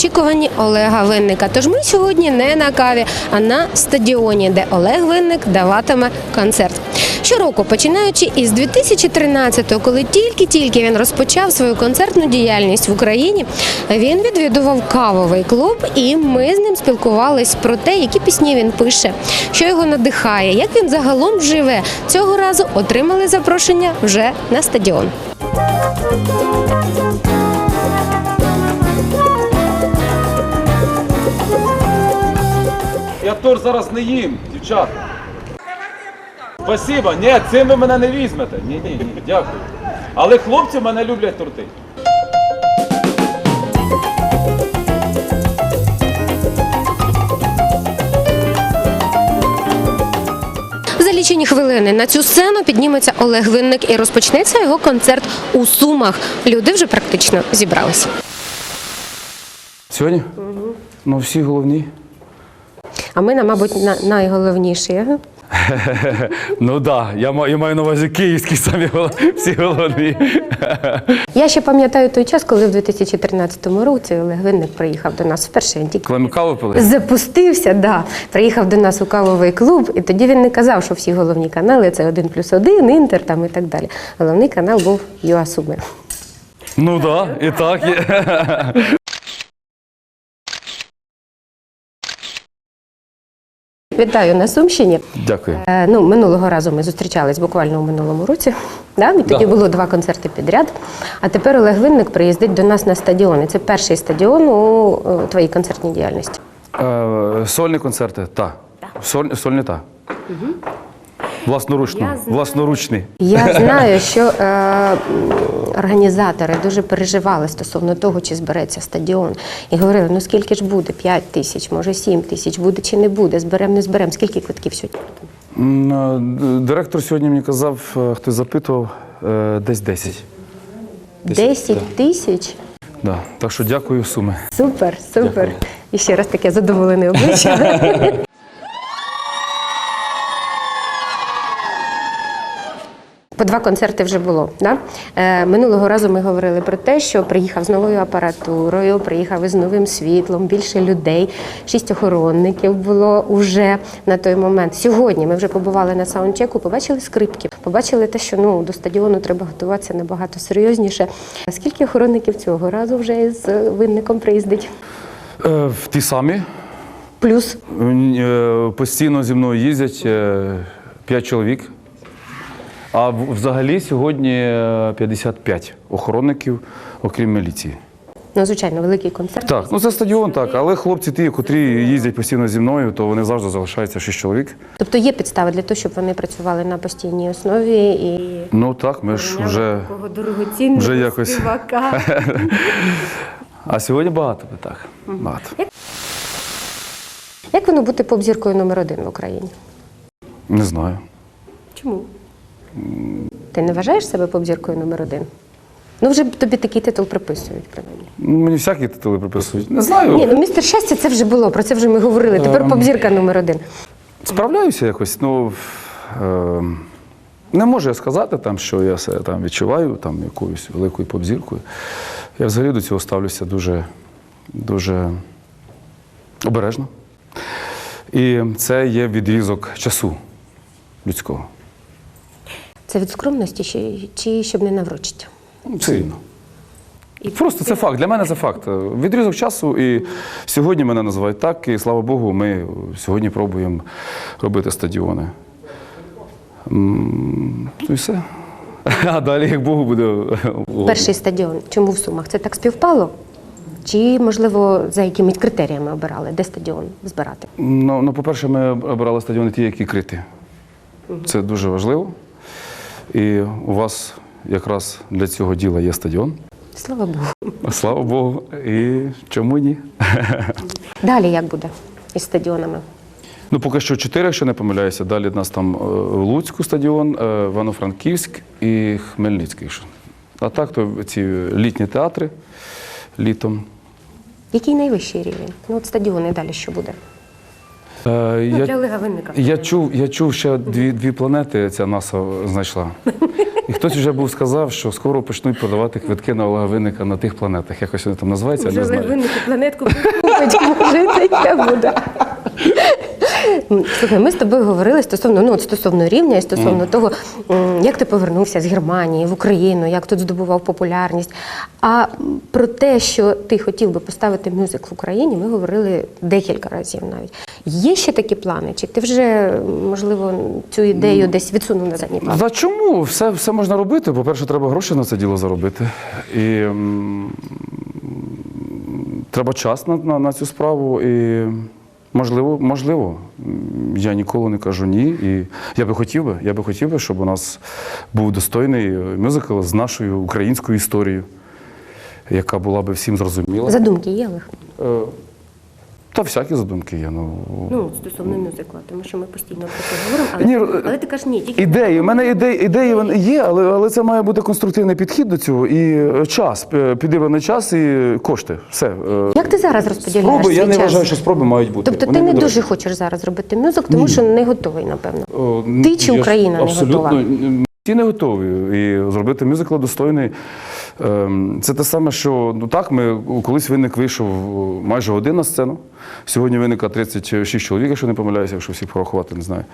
очікуванні Олега Винника. Тож ми сьогодні не на каві, а на стадіоні, де Олег Винник даватиме концерт. Щороку, починаючи із 2013-го, коли тільки-тільки він розпочав свою концертну діяльність в Україні, він відвідував кавовий клуб, і ми з ним спілкувались про те, які пісні він пише, що його надихає, як він загалом живе. Цього разу отримали запрошення вже на стадіон. Я торт зараз не їм, дівчата. Спасибо. Ні, цим ви мене не візьмете. Ні, ні, ні, дякую. Але хлопці мене люблять торти. За лічені хвилини на цю сцену підніметься Олег Винник і розпочнеться його концерт у Сумах. Люди вже практично зібралися. Сьогодні? Ну, всі головні. А ми, мабуть, на, найголовніші. Ну так, да, я, ма- я маю на увазі київські самі всі головні. Я ще пам'ятаю той час, коли в 2013 році Олег Винник приїхав до нас вперше. Коли ми каву пили? запустився, да. приїхав до нас у кавовий клуб, і тоді він не казав, що всі головні канали це 1 плюс 1, Інтер там і так далі. Головний канал був ЮА Суми. Ну так, да, і так Вітаю на Сумщині. Дякую. Е, Ну, минулого разу ми зустрічались буквально у минулому році. Да? І тоді Да. було два концерти підряд. А тепер Олег Винник приїздить до нас на стадіон. І це перший стадіон у твоїй концертній діяльності. Е, сольні концерти, так. Соль, сольні так. Власноручно. Я знаю. Власноручний. Я знаю, що е, організатори дуже переживали стосовно того, чи збереться стадіон. І говорили, ну скільки ж буде? 5 тисяч, може 7 тисяч, буде чи не буде, зберемо, не зберемо. Скільки квитків сьогодні? Е, Директор сьогодні мені казав, е, хтось запитував, е, десь 10. 10 тисяч? Да. Так що дякую, Суми. Супер, супер. Дякую. І ще раз таке задоволене обличчя. По два концерти вже було. Да? Е, минулого разу ми говорили про те, що приїхав з новою апаратурою, приїхав із новим світлом, більше людей, шість охоронників було уже на той момент. Сьогодні ми вже побували на саундчеку, побачили скрипки, побачили те, що ну, до стадіону треба готуватися набагато серйозніше. Скільки охоронників цього разу вже з винником приїздить? Е, в ті самі. Плюс Е, Постійно зі мною їздять е, 5 чоловік. А взагалі сьогодні е, 55 охоронників, окрім міліції. Ну, звичайно, великий концерт. Так, ну це стадіон, так. Але хлопці ті, котрі їздять постійно зі мною, то вони завжди залишаються 6 чоловік. Тобто є підстави для того, щоб вони працювали на постійній основі і Ну так, ми ж вже. такого дорогоцінного вже якось. співака. А сьогодні багато так. Багато. Як воно бути поп-зіркою номер один в Україні? Не знаю. Чому? Ти не вважаєш себе поп-зіркою номер один? Ну, вже тобі такий титул приписують, принаймні. Ну, мені всякі титули приписують. Не знаю. Ні, ну містер щастя, це вже було, про це вже ми говорили. Тепер Ем. поп-зірка номер один. Справляюся якось. Ну, е, не можу я сказати, там, що я себе там відчуваю там, якоюсь великою попзіркою. Я взагалі до цього ставлюся дуже, дуже обережно. І це є відрізок часу людського. Це від скромності чи, чи щоб не наврочити? Ну, Все рівно. Просто це факт. Для мене це факт. Відрізок часу, і сьогодні мене називають так, і слава Богу, ми сьогодні пробуємо робити стадіони. Ну і все. А далі, як Богу буде. Перший стадіон. Чому в Сумах? Це так співпало? Чи, можливо, за якимись критеріями обирали, де стадіон збирати? Ну, ну, по-перше, ми обирали стадіони ті, які криті. Це дуже важливо. І у вас якраз для цього діла є стадіон. Слава Богу. Слава Богу. І чому ні? Далі як буде із стадіонами? Ну, поки що чотири, якщо не помиляюся. Далі в нас там е, Луцьку стадіон, е, Івано-Франківськ і Хмельницький. А так, то ці літні театри літом. Який найвищий рівень? Ну, от стадіони далі що буде? Е, Ну, для я, Олега Винника. я, чув, я чув ще дві, дві планети ця НАСА знайшла. І хтось вже був сказав, що скоро почнуть продавати квитки на Олега Винника на тих планетах. Якось вони там називаються, я не знаю. винники планетку купить, може, таке буде. Слухай, ми з тобою говорили стосовно ну от стосовно рівня і стосовно того, як ти повернувся з Германії в Україну, як тут здобував популярність. А про те, що ти хотів би поставити мюзикл в Україні, ми говорили декілька разів навіть. Є ще такі плани? Чи ти вже можливо цю ідею десь відсунув на задній план? Та чому? Все, все можна робити. По-перше, треба гроші на це діло заробити. І треба час на, на, на цю справу. І можливо, можливо. Я ніколи не кажу ні. І я би хотів би, я би хотів би, щоб у нас був достойний е, мюзикл з нашою українською історією, яка була би всім зрозуміла. Задумки є, Олег? Та всякі задумки є. Ну, Ну, стосовно мюзикла, тому що ми постійно про це говоримо, але, Ні, але ти кажеш ні, тільки Ідеї, у мене ідеї, ідеї вони є, але, але це має бути конструктивний підхід до цього і е, час, е, підібраний час і кошти. Все. е. Як ти зараз розподіляєш Спроби, свій я не час? вважаю, що спроби мають бути. Тобто Вони ти не дуже хочеш зараз робити мюзик, тому що не готовий, напевно. О, Ти чи я Україна не абсолютно, готова? Всі не готові. І зробити мюзикл достойний. Ем, Це те саме, що ну так, ми колись виник вийшов майже один на сцену. Сьогодні виника 36 чоловік, якщо не помиляюся, якщо всіх порахувати, не знаю.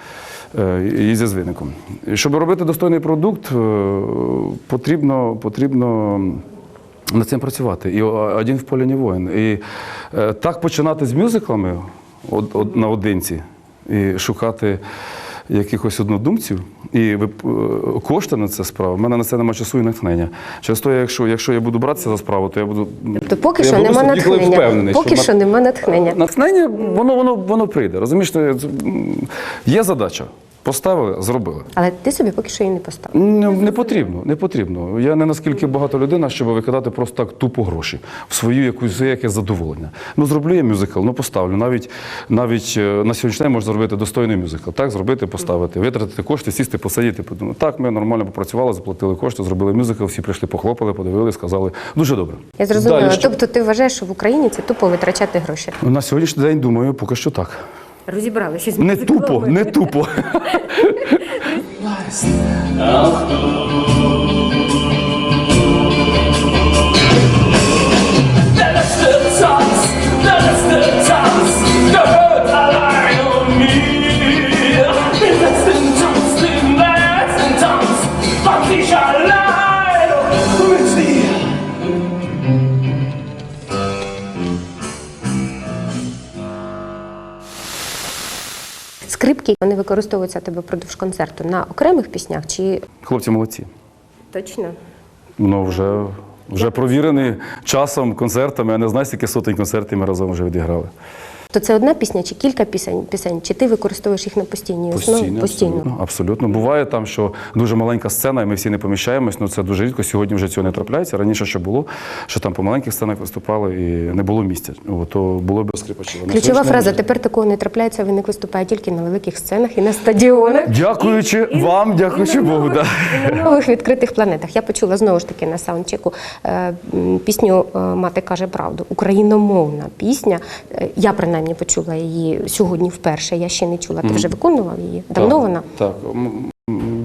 е, Їздять з виником. Щоб робити достойний продукт, е, потрібно, потрібно над цим працювати. І один в полі не воїн. І е, так починати з мюзиклами од, од, наодинці і шукати якихось однодумців і е, кошти на це справу. У мене на це немає часу і натхнення. Через то, якщо, якщо я буду братися за справу, то я буду. Тобто поки я що нема натхнення. впевнений, Поки що, що нема натхнення. Натхнення, воно, воно, воно прийде. Розумієш, є задача. Поставили, зробили. Але ти собі поки що її не поставив. Не, не потрібно, не потрібно. Я не наскільки багато людина, щоб викидати просто так тупо гроші в свою якусь своє задоволення. Ну зроблю я мюзикл, ну поставлю. Навіть навіть е, на сьогоднішній день можна зробити достойний мюзикл. Так, зробити, поставити, витратити кошти, сісти, посидіти, подумати. Так, ми нормально попрацювали, заплатили кошти, зробили мюзикл, всі прийшли, похлопали, подивилися, сказали, дуже добре. Я зрозуміла. Далі? Тобто ти вважаєш, що в Україні це тупо витрачати гроші. На сьогоднішній день думаю, поки що так. Розібралися з Не тупо, не тупо. У тебе продовж концерту на окремих піснях чи Хлопці молодці. точно? Ну, вже, вже провірений часом, концертами. Я не знаю, скільки сотень концертів ми разом вже відіграли. То це одна пісня чи кілька пісень, пісень, чи ти використовуєш їх на постійній основі? Постійно, абсолютно, абсолютно. Буває там, що дуже маленька сцена, і ми всі не поміщаємось. Ну це дуже рідко. Сьогодні вже цього не трапляється. Раніше що було, що там по маленьких сценах виступали і не було місця. О, то було б скрипачів. Ключова фраза тепер такого не трапляється. Виник виступає тільки на великих сценах і на стадіонах. Дякуючи І- і- вам, дякуючи і на Богу. нових- Да. і на нових відкритих планетах. Я почула знову ж таки на саундчеку е, пісню е, Мати каже правду. Україномовна пісня. Е, Я принаймні почула її сьогодні вперше. Я ще не чула. Ти вже виконував її? Давно Так, вона? Так,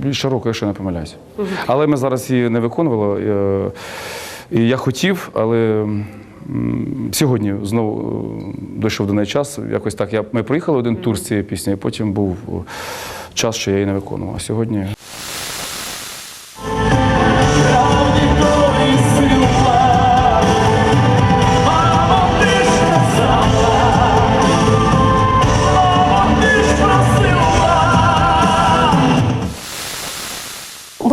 більше року, якщо не помиляюся. Але ми зараз її не виконували. е, І я хотів, але сьогодні знову е, дійшов до неї час. Якось так. Я, ми проїхали один тур з цієї пісні, і потім був е, час, що я її не виконував. А сьогодні.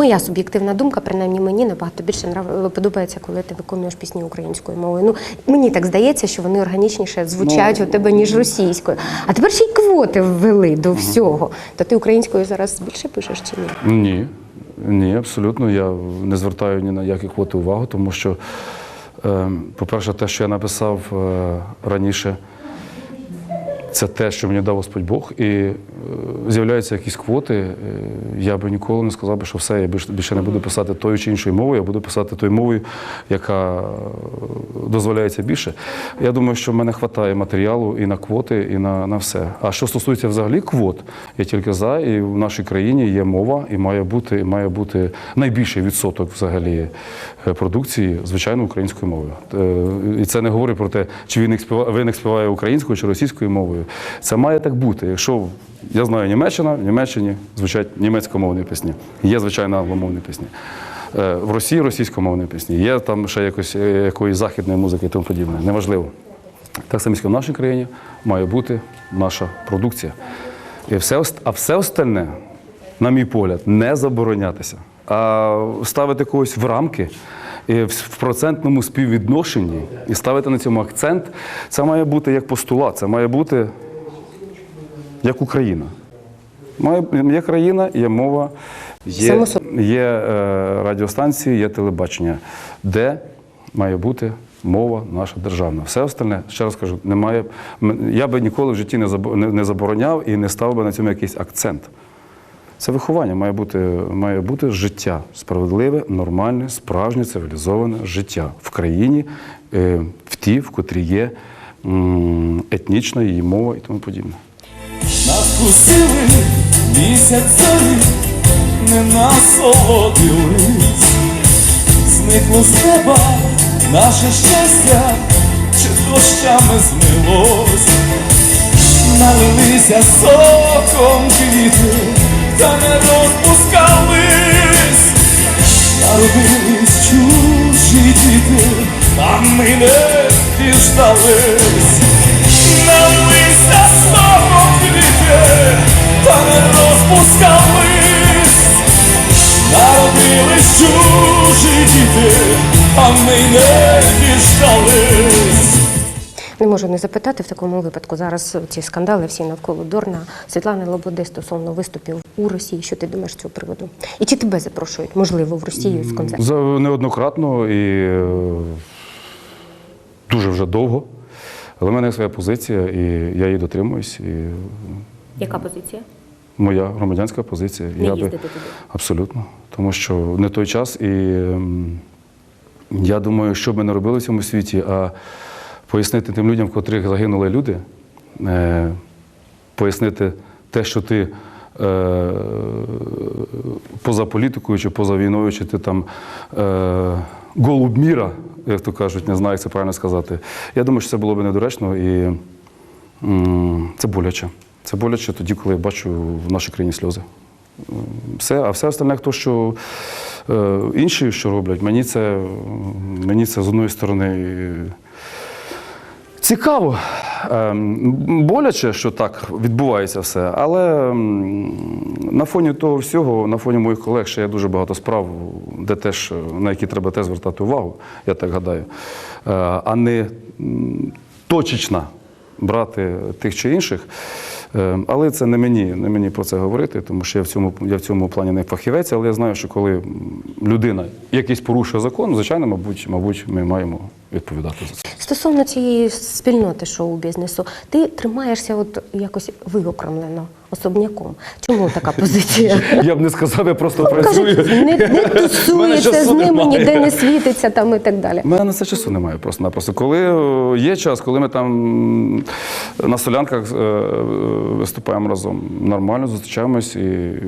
Моя суб'єктивна думка, принаймні мені набагато більше нрав- подобається, коли ти виконуєш пісні українською мовою. Ну мені так здається, що вони органічніше звучать у тебе ніж російською. А тепер ще й квоти ввели до всього. То ти українською зараз більше пишеш чи ні? Ні, ні, абсолютно. Я не звертаю ні на які квоти увагу, тому що, е, по-перше, те, що я написав е, раніше, це те, що мені дав Господь Бог. І з'являються якісь квоти, е, я би ніколи не сказав би, що все, я більш- більше не буду писати тою чи іншою мовою, я буду писати тою мовою, яка е, дозволяється більше. Я думаю, що в мене вистачає матеріалу і на квоти, і на, на все. А що стосується взагалі квот, я тільки за, і в нашій країні є мова, і має бути, має бути найбільший відсоток взагалі е, продукції, звичайно, українською мовою. Е, І це не говорить про те, чи він співає, виник співає українською чи російською мовою. Це має так бути. Якщо я знаю Німеччина, в Німеччині звучать німецькомовні пісні. Є, звичайно, англомовні пісні. Е, В Росії російськомовні пісні. Є там ще якось е, якоїсь західної музики і тому подібне. Неважливо. Так само в нашій країні має бути наша продукція. І все, а все остальне, на мій погляд, не заборонятися, а ставити когось в рамки і в процентному співвідношенні і ставити на цьому акцент, це має бути як постулат, це має бути як Україна. Є країна, є мова, є, є е, радіостанції, є телебачення, де має бути мова наша державна. Все остальне, ще раз кажу, немає. Я би ніколи в житті не забо- не- не забороняв і не ставив би на цьому якийсь акцент. Це виховання має бути, має бути життя справедливе, нормальне, справжнє, цивілізоване життя в країні, е, в тій, в котрій є етнічна її мова і тому подібне. Нас кусили місяцеві, не насолодились, зникло з неба наше щастя, чи дощами змилось, налилися соком квіти, та не розпускались, народились чужі діти, а ми не діждались. Налися снова та не розпускались, народились чужі діти, а ми не діждались. Не можу не запитати в такому випадку. Зараз ці скандали всі навколо Дорна Світлани Лободи стосовно виступів у Росії. Що ти думаєш з цього приводу? І чи тебе запрошують, можливо, в Росію з концертом? За неоднократно і е, дуже вже довго. Але в мене є своя позиція, і я її дотримуюсь. І Яка позиція? моя громадянська позиція. Не я би, туди. Абсолютно. Тому що не той час, і ем, я думаю, що б ми не робили в цьому світі, а пояснити тим людям, в котрих загинули люди, е, пояснити те, що ти. е, Поза політикою чи поза війною, чи ти там е, голуб міра, як то кажуть, не знаю, як це правильно сказати. Я думаю, що це було б недоречно і це боляче. Це боляче тоді, коли я бачу в нашій країні сльози. Все, а все остальне, хто що е, інші, що роблять, мені це, мені це з одної сторони. е, Цікаво, Ем, боляче, що так відбувається все, але на фоні того всього, на фоні моїх колег, ще є дуже багато справ, де теж, е, на які треба теж звертати увагу, я так гадаю, Е, а не точечно брати тих чи інших. Е, Але це не мені, не мені про це говорити, тому що я в цьому, я в цьому плані не фахівець, але я знаю, що коли людина якийсь порушує закон, звичайно, мабуть, мабуть, ми маємо відповідати за це. Стосовно цієї спільноти шоу-бізнесу, ти тримаєшся от якось виокремлено, особняком. Чому така позиція? Я б не сказав, я просто Кажуть, працюю. не, не тусується з ними, ніде не світиться там і так далі. У мене на це часу немає просто-напросто. Коли е, є час, коли ми там на солянках е, е, виступаємо разом, нормально зустрічаємось і е,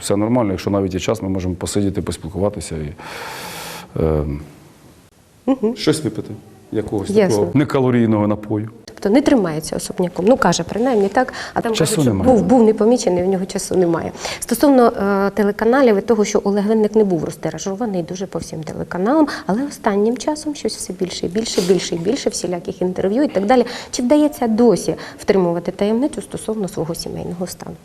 все нормально. Якщо навіть є час, ми можемо посидіти, поспілкуватися і е, щось випити. Якогось Ясно. такого некалорійного напою. Тобто не тримається особняком. Ну каже, принаймні так, а там Часу кажуть, що немає. був, був непомічений, в нього часу немає. Стосовно е, телеканалів і того, що Олег Винник не був розтиражований дуже по всім телеканалам, але останнім часом щось все більше і більше, більше і більше всіляких інтерв'ю і так далі. Чи вдається досі втримувати таємницю стосовно свого сімейного стану?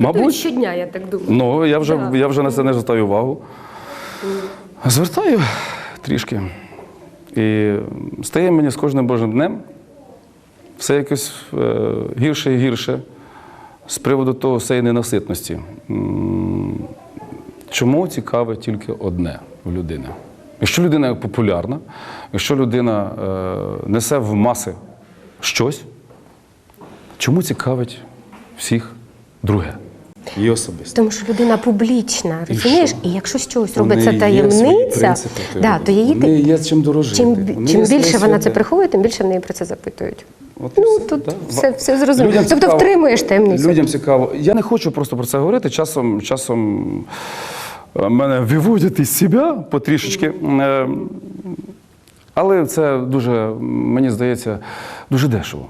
Мабуть. щодня, я так думаю. Ну, я вже, Да. я вже на це не звертаю увагу. Звертаю трішки. І стає мені з кожним божим днем все якось е, гірше і гірше з приводу того всієї ненаситності. Чому цікаве тільки одне в людини? Якщо людина популярна, якщо людина е, несе в маси щось, чому цікавить всіх друге? Її особисто. Тому що людина публічна, І розумієш? що? І якщо з чогось робиться таємниця, да, то її неї є чим дорожити. чим, чим є більше вона це приховує, тим більше в неї про це запитують. От Ну все, тут да. все, все зрозуміло. Людям Тобто цікаво- втримуєш таємницю. Людям цікаво. Я не хочу просто про це говорити. Часом, часом е, мене виводять із себе потрішечки. Е, Але це дуже, мені здається, дуже дешево.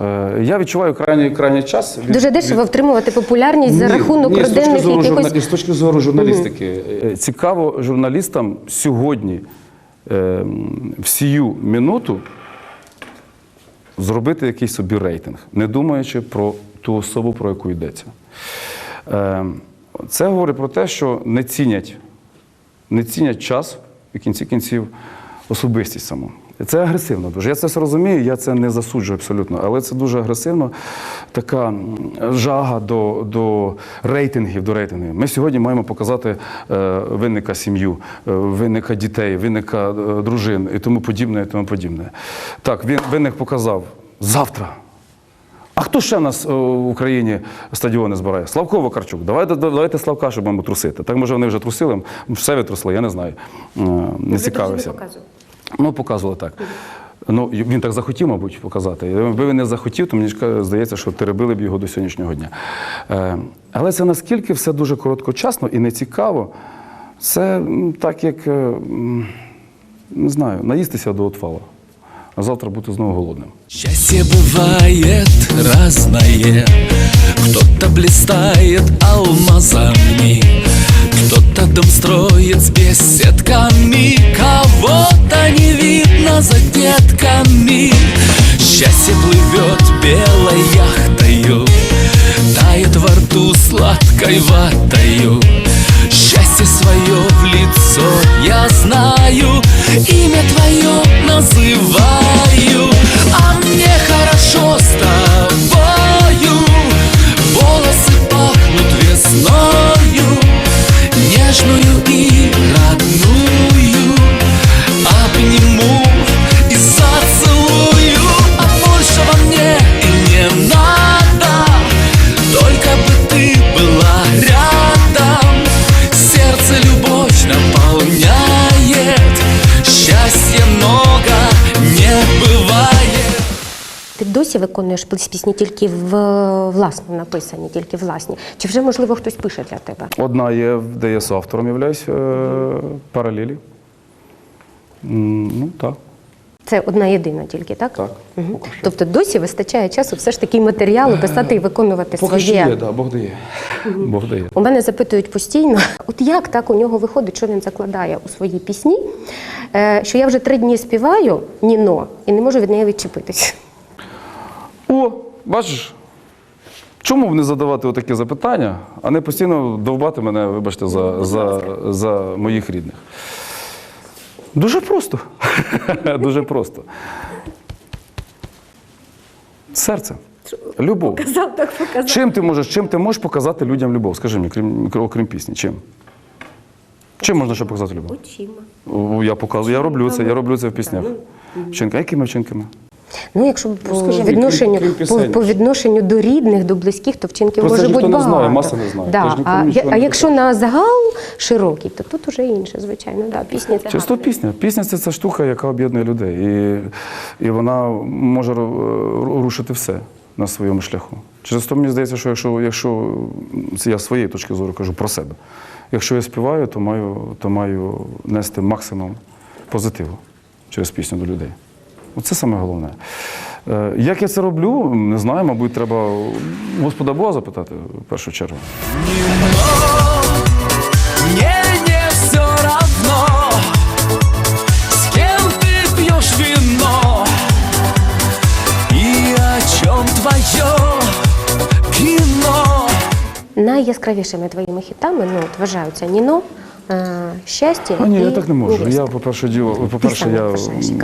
Е, Я відчуваю крайній, крайній час. від- Дуже дешево втримувати популярність за Ні, рахунок ні, з точки родинних зору якихось. журна- з точки зору журналістики. Е, Цікаво журналістам сьогодні е, м, в сію минуту зробити якийсь собі рейтинг, не думаючи про ту особу, про яку йдеться. Е, Це говорить про те, що не цінять, не цінять час і в кінці кінців особистість саму. Це агресивно дуже. Я це все розумію, я це не засуджую абсолютно, але це дуже агресивно, така жага до, до рейтингів, до рейтингів. Ми сьогодні маємо показати е, винника сім'ю, е, винника дітей, винника е, дружин і тому подібне, і тому подібне. Так, він винник показав завтра. А хто ще в нас е, в Україні стадіони збирає? Славко Вакарчук. Давайте, давайте Славка, щоб йому трусити. Так може вони вже трусили, все відтрусли, я не знаю. Е, Не цікавився. Ну, показували так. Ну, він так захотів, мабуть, показати. Якби він не захотів, то мені здається, що теребили б його до сьогоднішнього дня. Е, але це наскільки все дуже короткочасно і нецікаво. Це так, як е, не знаю, наїстися до отвала, а завтра бути знову голодним. Счастье бывает разное Кто-то блистает алмазами Кто-то дом строит с беседками Кого-то не видно за детками. Счастье плывет белой яхтою Тает во рту сладкой ватою виконуєш пісні тільки в власно написані, тільки власні. Чи вже можливо хтось пише для тебе? Одна є, де я автором являюсь, е, паралелі. Ну, так. Це одна єдина тільки, так? Так, поки що. Тобто досі вистачає часу все ж таки матеріалу писати і виконувати Поки своє. є, да, Бог дає. Бог дає. У мене запитують постійно, от як так у нього виходить, що він закладає у свої пісні, е, що я вже три дні співаю Ніно і не можу від неї відчепитись. О, бачиш, чому б не задавати отакі запитання, а не постійно довбати мене, вибачте, за, за, за моїх рідних? Дуже просто. Дуже просто. Серце. Любов. Казав, так показав. Чим ти можеш, чим ти можеш показати людям любов? Скажи мені, крім, окрім пісні, чим? Чим можна ще показати любов? Очима. Я показую, я роблю це, я роблю це в піснях. Вчинка, якими вчинками? Ну, якщо по скажи мені, відношенню, крім- крім по, пісень. по відношенню до рідних, до близьких, то вчинків Просто може ж бути ніхто не багато. знає, маса не знає. Да. Нікому А, нічого я- не а якщо на загал широкий, то тут уже інше, звичайно. Да. Пісня це Чисто гарно. пісня. Пісня це ця штука, яка об'єднує людей. І, і вона може ру- рушити все на своєму шляху. Через то мені здається, що якщо, якщо це я з своєї точки зору кажу про себе. Якщо я співаю, то маю, то маю нести максимум позитиву через пісню до людей. Оце саме головне. Е, Як я це роблю, не знаю, мабуть, треба Господа Бога запитати в першу чергу. Найяскравішими твоїми хітами ну, вважаються Ніно, щастя. А ні, і я так не можу. невістка. Я, по-перше, діло, по-перше, я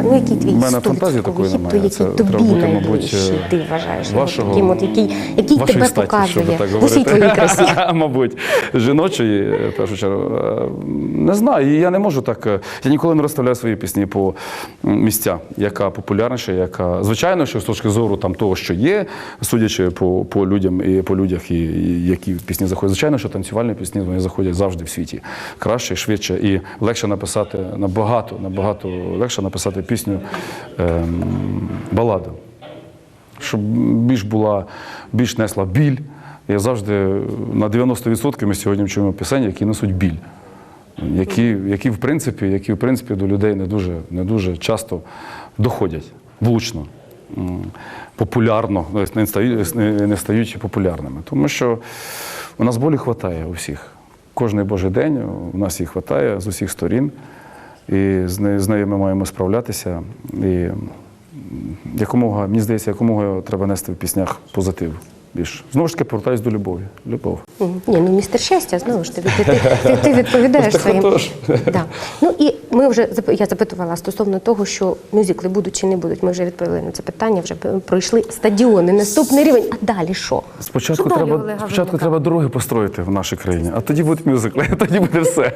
ну, який твій в мене фантазії такої немає. який Це тобі треба бути, мабуть, ти вважаєш вашого, таким от, який- який тебе статі, показує так у всій твоїй красі. мабуть, жіночої, в першу чергу. Е, Не знаю, і я не можу так. е, Я ніколи не розставляю свої пісні по місця, яка популярніша, яка звичайно, що з точки зору там того, що є, судячи по, по людям і по людях, і, і які пісні заходять. Звичайно, що танцювальні пісні вони заходять завжди в світі краще, швидше і легше написати набагато, набагато легше написати пісню ем, баладу щоб більш була, більш несла біль. Я завжди на 90% ми сьогодні чуємо пісень, які несуть біль, які, які, в принципі, які в принципі до людей не дуже, не дуже часто доходять влучно, популярно, ну, не стають, не стають популярними. Тому що у нас болі вистачає у всіх. Кожний божий день у нас їх вистачає з усіх сторін. І з нею, ми маємо справлятися. І якомога, мені здається, якомога треба нести в піснях позитив. Більш. Знову ж таки, повертаюсь до любові. Любов. Ні, ну містер щастя, знову ж таки, ти, ти, ти, ти відповідаєш своїм. Да. Ну і ми вже я запитувала стосовно того, що мюзикли будуть чи не будуть. Ми вже відповіли на це питання, вже пройшли стадіони, наступний рівень. А далі що? Спочатку, Що треба, Олега спочатку треба дороги построїти в нашій країні, а тоді будуть мюзикли, а тоді буде все.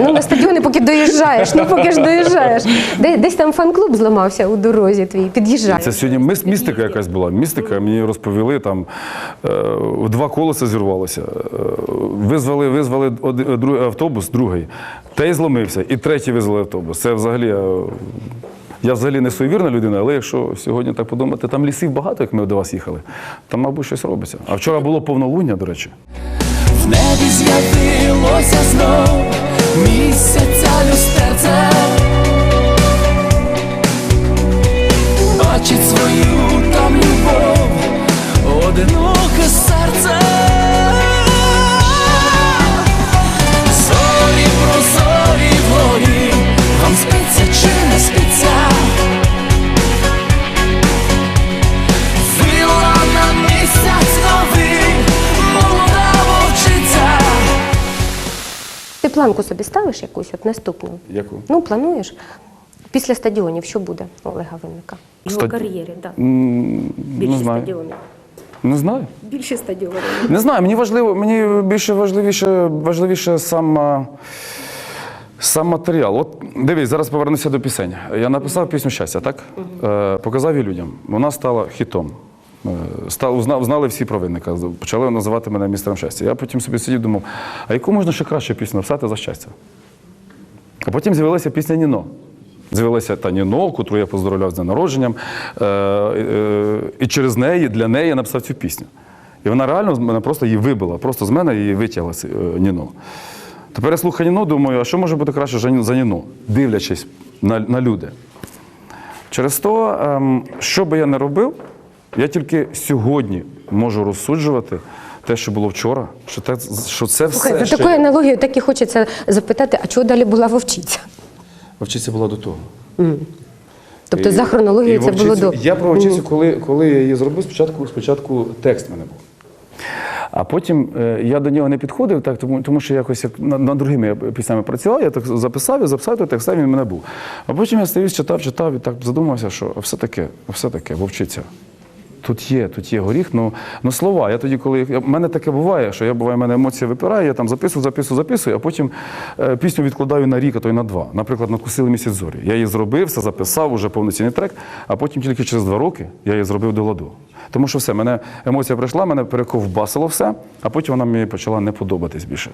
Ну на стадіони, поки доїжджаєш, ну поки ж доїжджаєш. Де, десь там фан-клуб зламався у дорозі твій, під'їжджаєш. Це сьогодні містика якась була. Містика, мені розповіли, там два колеса зірвалося. Е, визвали, визвали од- другий автобус, другий. Той зломився, і третій визвали автобус. Це взагалі. е, Я взагалі не суєвірна людина, але якщо сьогодні так подумати, там лісів багато, як ми до вас їхали, там, мабуть, щось робиться. А вчора було повнолуння, до речі. В небі з'явилося знов місяця люстерце планку собі ставиш якусь от наступну? Яку? Ну, плануєш. Після стадіонів що буде у Олега Винника? В його Стад- кар'єрі, так. Більше Не знаю. стадіонів. Не знаю. Більше стадіонів. Не знаю, мені важливо, мені більше важливіше, важливіше сам, а, сам матеріал. От дивись, зараз повернуся до пісень. Я написав пісню щастя, так? Е, показав її людям. Вона стала хітом. Е, Став, знали всі про винника, почали називати мене містером щастя. Я потім собі сидів, думав, а яку можна ще краще пісню написати за щастя? А потім з'явилася пісня Ніно. З'явилася та Ніно, котру я поздоровляв з днем народженням. Е, е, і через неї, для неї я написав цю пісню. І вона реально мене просто її вибила, просто з мене її витягла е, Ніно. Тепер я слухаю Ніно, думаю, а що може бути краще за Ніно, дивлячись на, на люди. Через то, ем, що би я не робив, я тільки сьогодні можу розсуджувати те, що було вчора, що, те, що це все. Слухай, за ще такою є. аналогією так і хочеться запитати, а чого далі була вовчиця? Вовчиця була до того. Тобто І- за хронологією і це було вовчицю- до. Я про вовчицю, коли, коли я її зробив, спочатку, спочатку текст в мене був. А потім е, я до нього не підходив, так, тому, тому що якось як над, над другими я піснями працював, я так записав, я записав той текст, він в мене був. А потім я стою, читав, читав і так задумався, що все таке, все таке, вовчиця. Тут є, тут є горіх, ну, ну слова. Я тоді, коли в мене таке буває, що я буває, в мене емоція випирає, я там записую, записую, записую, а потім е, пісню відкладаю на рік, а то й на два. Наприклад, надкусили місяць зорі. Я її зробив, все записав, уже повноцінний трек, а потім тільки через два роки я її зробив до ладу. Тому що все, мене емоція прийшла, мене перековбасило все, а потім вона мені почала не подобатись більше.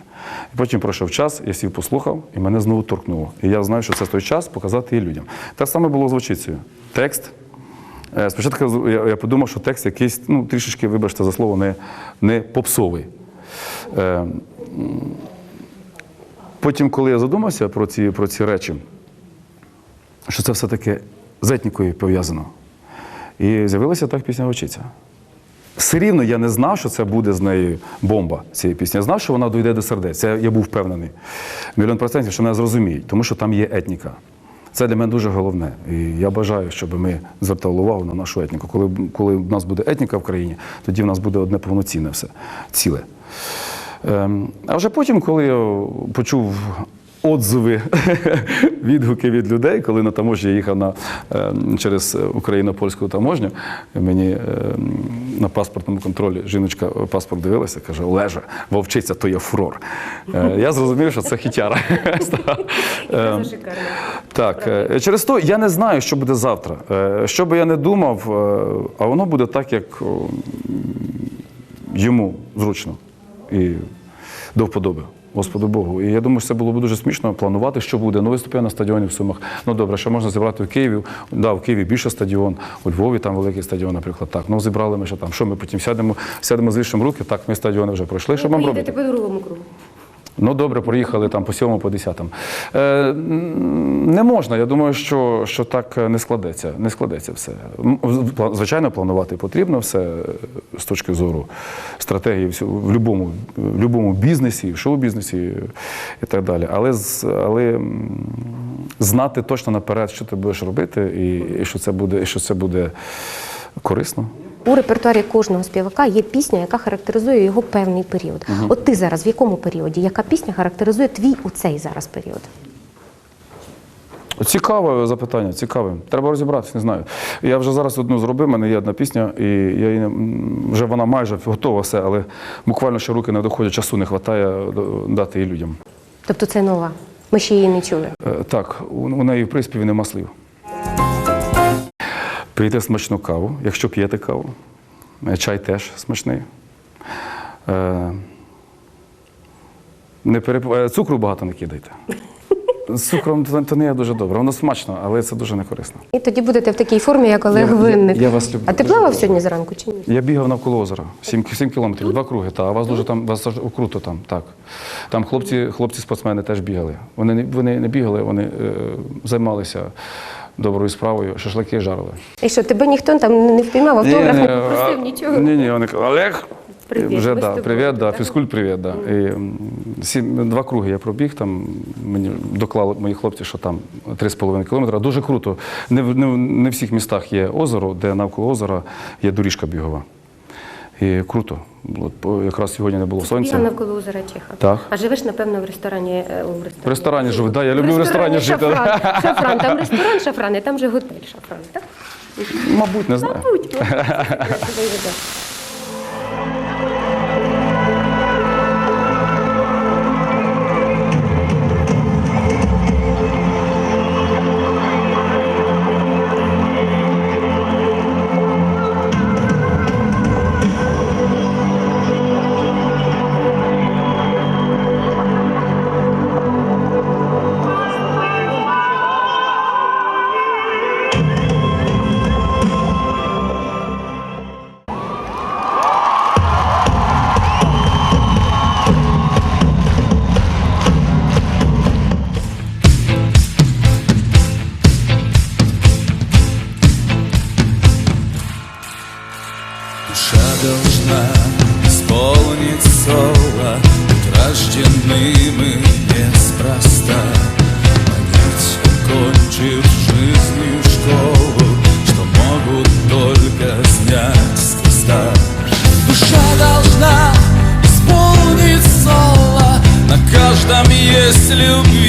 І потім пройшов час, я сів послухав, і мене знову торкнуло. І я знаю, що це той час показати її людям. Так саме було з вочицею. Текст. Е, Спочатку я, я подумав, що текст якийсь, ну, трішечки, вибачте за слово, не, не попсовий. Е, потім, коли я задумався про ці, про ці речі, що це все-таки з етнікою пов'язано. І з'явилася так пісня Вочиця. Все рівно я не знав, що це буде з нею бомба цієї пісні. Я знав, що вона дійде до сердець. Це я був впевнений. Мільйон процентів, що мене зрозуміють, тому що там є етніка. Це для мене дуже головне. І я бажаю, щоб ми звертали увагу на нашу етніку. Коли, коли в нас буде етніка в країні, тоді в нас буде одне повноцінне все ціле. Ем, А вже потім, коли я почув отзиви, відгуки від людей, коли на таможні їхав на, ем, через україно-польську таможню, мені ем, на паспортному контролі жіночка паспорт дивилася, каже: Олеже, вовчиця, то є фурор. Е, Я зрозумів, що це хітяра. Ем, так, е, через то я не знаю, що буде завтра. Е, Що би я не думав, е, а воно буде так, як йому зручно і до вподоби. Господу Богу. І я думаю, що це було б дуже смішно планувати, що буде. Ну, виступив на стадіоні в Сумах. Ну добре, що можна зібрати в Києві. Да, в Києві більше стадіон, у Львові там великий стадіон, наприклад. Так, ну зібрали ми ще там. Що ми потім сядемо, сядемо з руки, так, ми стадіони вже пройшли. Що вам робити? по другому кругу. Ну добре, проїхали там по сьомому, по десятому. Е, не можна. Я думаю, що, що так не складеться. Не складеться все. Звичайно, планувати потрібно все е, з точки зору стратегії в будь-якому любому бізнесі, в шоу-бізнесі і так далі. Але, але знати точно наперед, що ти будеш робити, і, і що це буде, і що це буде корисно. У репертуарі кожного співака є пісня, яка характеризує його певний період. От ти зараз в якому періоді? Яка пісня характеризує твій у цей зараз період? Цікаве запитання, цікаве. Треба розібратися, не знаю. Я вже зараз одну зробив, в мене є одна пісня, і я її, вже вона майже готова все, але буквально ще руки не доходять, часу не вистачає дати її людям. Тобто це нова. Ми ще її не чули. Е, Так, у у неї в приспіві нема слів. Пийте смачну каву, якщо п'єте каву. Е, Чай теж смачний. Е, Не переп... е, Цукру багато не кидайте. З цукром то, не є дуже добре. Воно смачно, але це дуже не корисно. І тоді будете в такій формі, як Олег Я- я- Винник. я вас люблю. А ти плавав сьогодні зранку чи ні? Я бігав навколо озера. 7, 7 кілометрів, два круги. Та, а вас дуже там вас круто там. Так. Там хлопці, хлопці-спортсмени теж бігали. Вони не, вони не бігали, вони е, займалися доброю справою, шашлики жарили. І що, тебе ніхто там не впіймав, автограф не попросив, нічого? Ні, ні, вони казали, Олег. Привіт, Вже да, привіт, да, так? фізкульт, привіт, да. І, сім, два круги я пробіг, там мені доклали мої хлопці, що там 3,5 кілометра. Дуже круто. Не, в- не, не в всіх містах є озеро, де навколо озера є доріжка бігова. І круто. От, якраз сьогодні не було Це сонця. навколо озера Чеха. Так. А живеш, напевно, в ресторані. В ресторані, В ресторані живу, да, я люблю в ресторані жити. Шафран. Шафран. Там ресторан Шафран, і там же готель Шафран. Так? Мабуть, не знаю. Мабуть. мабуть. absolute